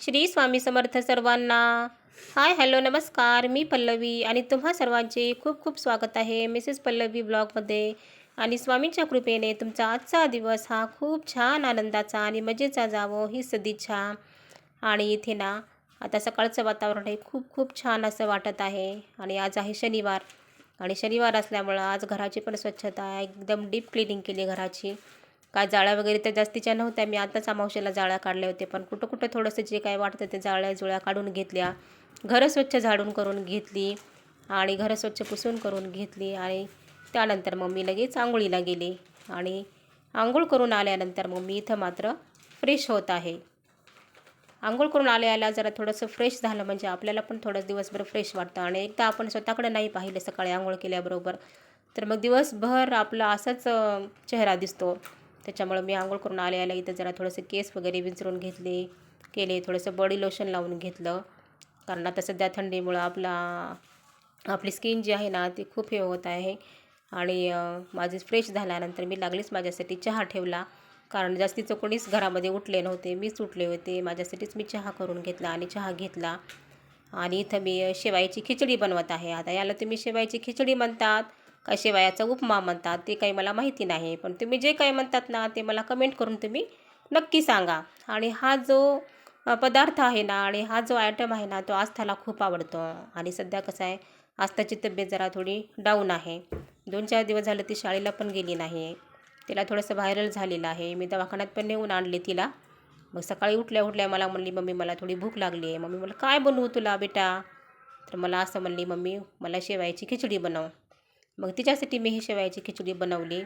श्री स्वामी समर्थ सर्वांना. Hi hello नमस्कार. मी पल्लवी आणि तुम्हा सर्वांचे खूप खूप स्वागत आहे मिसेस पल्लवी ब्लॉगमध्ये. आणि स्वामींच्या कृपेने तुमचा आजचा दिवस हा खूप छान आनंदाचा आणि मजेचा जावो ही सदिच्छा. आणि इथे ना आता सकाळचं वातावरण हे खूप खूप छान असं वाटत आहे. आणि आज आहे शनिवार. आणि शनिवार असल्यामुळं आज घराची पण स्वच्छता एकदम डीप क्लिनिंग केली घराची. काय जाळ्या वगैरे तर जास्तीच्या नव्हत्या. मी आताच अमावशेला जाळ्या काढल्या होते पण कुठं कुठं थोडंसं जे काय वाटतं ते जाळ्या जुळ्या काढून घेतल्या. घरं स्वच्छ झाडून करून घेतली आणि घरं स्वच्छ पुसून करून घेतली आणि त्यानंतर मग मी लगेच आंघोळीला गेले. आणि आंघोळ करून आल्यानंतर मग मी इथं मात्र फ्रेश होत आहे. आंघोळ करून आल्याला आल्या जरा थोडंसं फ्रेश झालं म्हणजे आपल्याला पण थोडंच दिवसभर फ्रेश वाटतं. आणि एकदा आपण स्वतःकडे नाही पाहिलं सकाळी आंघोळ केल्याबरोबर तर मग दिवसभर आपला असाच चेहरा दिसतो. त्याच्यामुळं मी आंघोळ करून आले आल्या इथं जरा थोडंसं केस वगैरे विंचरून घेतले केले थोडंसं बॉडी लोशन लावून घेतलं. कारण आता सध्या थंडीमुळं आपला आपली स्किन जी आहे ना ती खूप हे होत आहे. आणि अं, माझी फ्रेश झाल्यानंतर मी लागलीच माझ्यासाठी चहा ठेवला. कारण जास्तीचं कोणीच घरामध्ये उठले नव्हते. मीच उठले होते. माझ्यासाठीच मी चहा करून घेतला आणि चहा घेतला. आणि इथं मी शेवायची खिचडी बनवत आहे. आता याला तुम्ही शेवायची खिचडी म्हणतात. का शेवयाचा उपमा म्हणतात ते काही मला माहिती नाही. पण तुम्ही जे काही म्हणतात ना ते मला कमेंट करून तुम्ही नक्की सांगा. आणि हा जो पदार्थ आहे ना आणि हा जो आयटम आहे ना तो आस्थाला खूप आवडतो. आणि सध्या कसं आहे आस्थाची तब्येत जरा थोडी डाऊन आहे. दोन चार दिवस झालं ती शाळेला पण गेली नाही. तिला थोडंसं व्हायरल झालेलं आहे. मी दवाखान्यात पण नेऊन आणले तिला. मग सकाळी उठल्या उठल्या मला म्हणली मम्मी मला थोडी भूक लागली आहे. मम्मी मला काय बनवू तुला बेटा? तर मला असं म्हणली मम्मी मला शेवायची खिचडी बनव. मग तिच्यासाठी मी ही शेवयाची खिचडी बनवली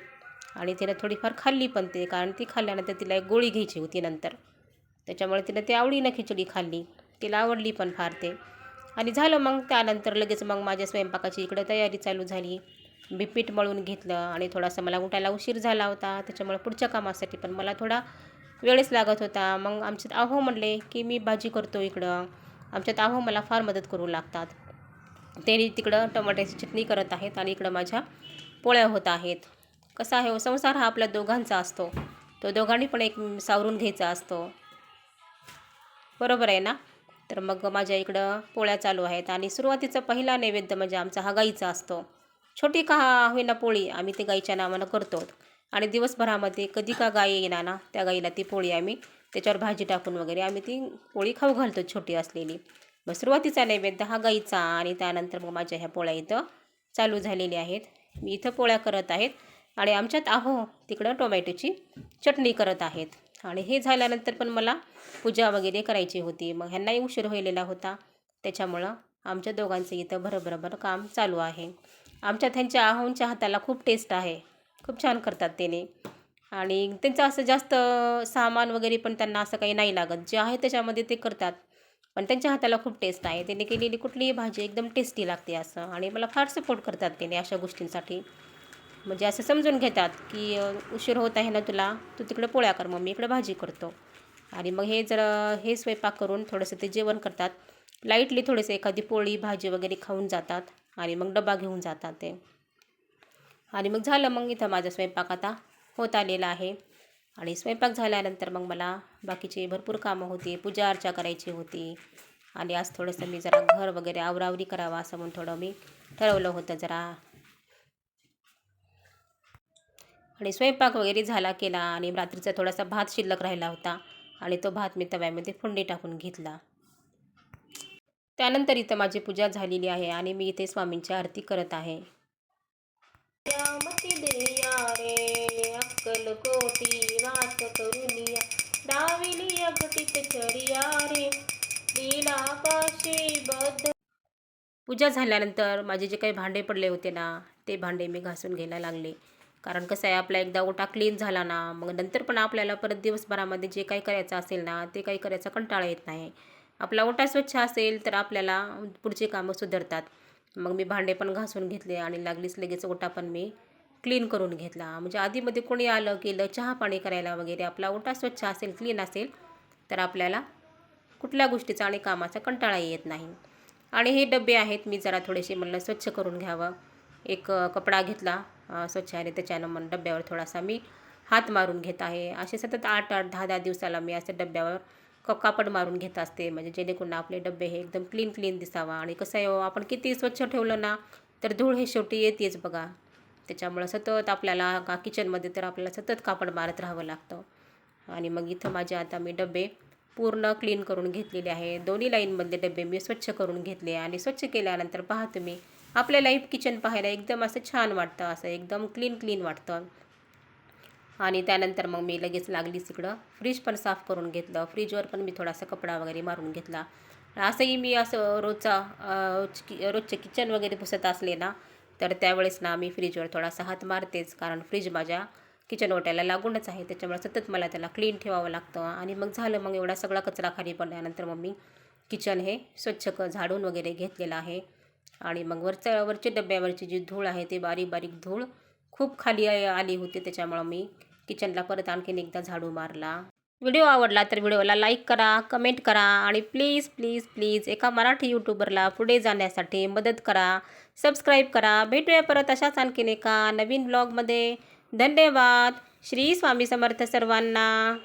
आणि तिनं थोडीफार खाल्ली पण ते कारण ती खाल्ल्यानंतर तिला एक गोळी घ्यायची होती नंतर. त्याच्यामुळे तिनं ती आवडीनं खिचडी खाल्ली. तिला आवडली पण फार ते. आणि झालं मग त्यानंतर लगेच मग माझ्या स्वयंपाकाची इकडं तयारी चालू झाली. मी पीठ मळून घेतलं आणि थोडासा मला उठायला उशीर झाला होता. त्याच्यामुळे पुढच्या कामासाठी पण मला थोडा वेळच लागत होता. मग आमच्यात आहो म्हणले की मी भाजी करतो इकडं. आमच्यात आहो मला फार मदत करू लागतात. ते तिकडं टमाट्याची चटणी करत आहेत आणि इकडं माझ्या पोळ्या होत आहेत. कसा आहे हो, संसार हा आपल्या दोघांचा असतो. तो दोघांनी पण एक सावरून घ्यायचा असतो. बरोबर आहे ना? तर मग माझ्या इकडं पोळ्या चालू आहेत आणि सुरुवातीचा पहिला नैवेद्य म्हणजे आमचा हा गाईचा असतो. छोटी का होईना पोळी आम्ही ते गाईच्या नावानं करतो. आणि दिवसभरामध्ये कधी का गाय येणार ना त्या गाईला ती पोळी आम्ही त्याच्यावर भाजी टाकून वगैरे आम्ही ती पोळी खाऊ घालतो छोटी असलेली. मग सुरुवातीचा नैवेद्य हा गाईचा आणि त्यानंतर मग माझ्या ह्या पोळ्या इथं चालू झालेल्या आहेत. मी इथं पोळ्या करत आहेत आणि आमच्यात आहो तिकडं टोमॅटोची चटणी करत आहेत. आणि हे झाल्यानंतर पण मला पूजा वगैरे करायची होती. मग ह्यांनाही उशीर व्हायलेला होता. त्याच्यामुळं आमच्या दोघांचं इथं भरभरभर काम चालू आहे. आमच्या त्यांच्या आहोंच्या हाताला खूप टेस्ट आहे. खूप छान करतात त्याने. आणि त्यांचं असं जास्त सामान वगैरे पण त्यांना असं काही नाही लागत. जे आहे त्याच्यामध्ये ते करतात. पण त्यांच्या हाताला खूप टेस्ट आहे. त्यांनी केलेली कुठलीही भाजी एकदम टेस्टी लागते असं. आणि मला फार सपोर्ट करतात त्याने अशा गोष्टींसाठी. म्हणजे असं समजून घेतात की उशीर होत आहे ना तुला तू तिकडे पोळ्या कर मग मी इकडे भाजी करतो. आणि मग हे जर हे स्वयंपाक करून थोडंसं ते जेवण करतात. लाईटली थोडेसे एखादी पोळी भाजी वगैरे खाऊन जातात. आणि मग डबा घेऊन जातात ते. आणि मग झालं मग इथं माझा स्वयंपाक आता होत आलेला आहे. आणि स्वयंपाक झाल्यानंतर मग मला बाकीचे भरपूर कामं होती पूजा अर्चा करायची होती. आणि आज थोडंसं मी जरा घर वगैरे आवरावरी करावा असं म्हणून थोडं मी ठरवलं होतं जरा. आणि स्वयंपाक वगैरे झाला केला आणि रात्रीचा थोडासा भात शिल्लक राहिला होता आणि तो भात मी तव्यामध्ये फोडणी टाकून घेतला. त्यानंतर इथं माझी पूजा झालेली आहे आणि मी इथे स्वामींची आरती करत आहे. कलकोटी वास करुनिया डाविलिया घटित चरिया रे बद्ध पूजा झाल्यानंतर माझे जे काही भांडे पडले होते ना ते भांडे मी घासून घ्यायला लागले. कारण कसं आहे आपला एकदा ओटा क्लीन झाला ना मग नंतर पण आपल्याला परत दिवसभरामध्ये जे काही करायचं असेल ना ते काही करायचा कंटाळा येत नाही. आपला ओटा स्वच्छ असेल तर आपल्याला पुढची कामं सुधारतात. मग मी भांडे पण घासून घेतले आणि लागलीच लगेच ओटा पण मी क्लीन करून घेतला. म्हणजे आधीमध्ये कोणी आलं केलं चहा पाणी करायला वगैरे आपला ओटा स्वच्छ असेल क्लीन असेल तर आपल्याला कुठल्या गोष्टीचा आणि कामाचा कंटाळा येत नाही. आणि हे डबे आहेत मी जरा थोडेसे म्हणलं स्वच्छ करून घ्यावं. एक कपडा घेतला स्वच्छ आणि त्याच्यानं मग डब्यावर थोडासा मी हात मारून घेत आहे. असे सतत आठ आठ दहा दहा दिवसाला मी असं डब्यावर क कापड मारून घेत असते. म्हणजे जेणेकरून आपले डबे हे एकदम क्लीन क्लीन दिसावा. आणि कसं आहे हो, आपण किती स्वच्छ ठेवलं ना तर धूळ हे शेवटी येतेच बघा. त्याच्यामुळं सतत आपल्याला का किचनमध्ये तर आपल्याला सतत कापड मारत राहावं लागतं. आणि मग इथं माझे आता मी डबे पूर्ण क्लीन करून घेतलेले आहे. दोन्ही लाईनमधले डबे मी स्वच्छ करून घेतले आणि स्वच्छ केल्यानंतर पहा तुम्ही आपल्या लाईफ किचन पाहायला एकदम असं छान वाटतं असं एकदम क्लीन क्लीन वाटतं. आणि त्यानंतर मग मी लगेच लागलीच तिकडं फ्रीज पण साफ करून घेतलं. फ्रीजवर पण मी थोडासा कपडा वगैरे मारून घेतला. असंही मी असं रोजचा कि रोजचे किचन वगैरे पुसत असले ना तर त्यावेळेस ना मी फ्रीजवर थोडासा हात मारतेच कारण फ्रीज माझ्या किचन ओट्याला लागूनच आहे. त्याच्यामुळे सतत मला त्याला क्लीन ठेवावं लागतं. आणि मग झालं मग एवढा सगळा कचरा खाली पडल्यानंतर मग मी किचन हे स्वच्छ क झाडून वगैरे घेतलेलं आहे. आणि मग वरच्या वरच्या डब्यावरची जी धूळ आहे ती बारीक बारीक धूळ खूप खाली आली होती. त्याच्यामुळं मी किचनला परत आणखीन एकदा झाडू मारला. व्हिडिओ आवडला तर व्हिडिओला लाईक करा कमेंट करा आणि प्लीज प्लीज प्लीज एका मराठी यूट्यूबरला पुढे जाण्यासाठी मदत करा. सबस्क्राईब करा. भेटूया परत अशाच आणखीन एका नवीन ब्लॉगमध्ये धन्यवाद. श्री स्वामी समर्थ सर्वांना.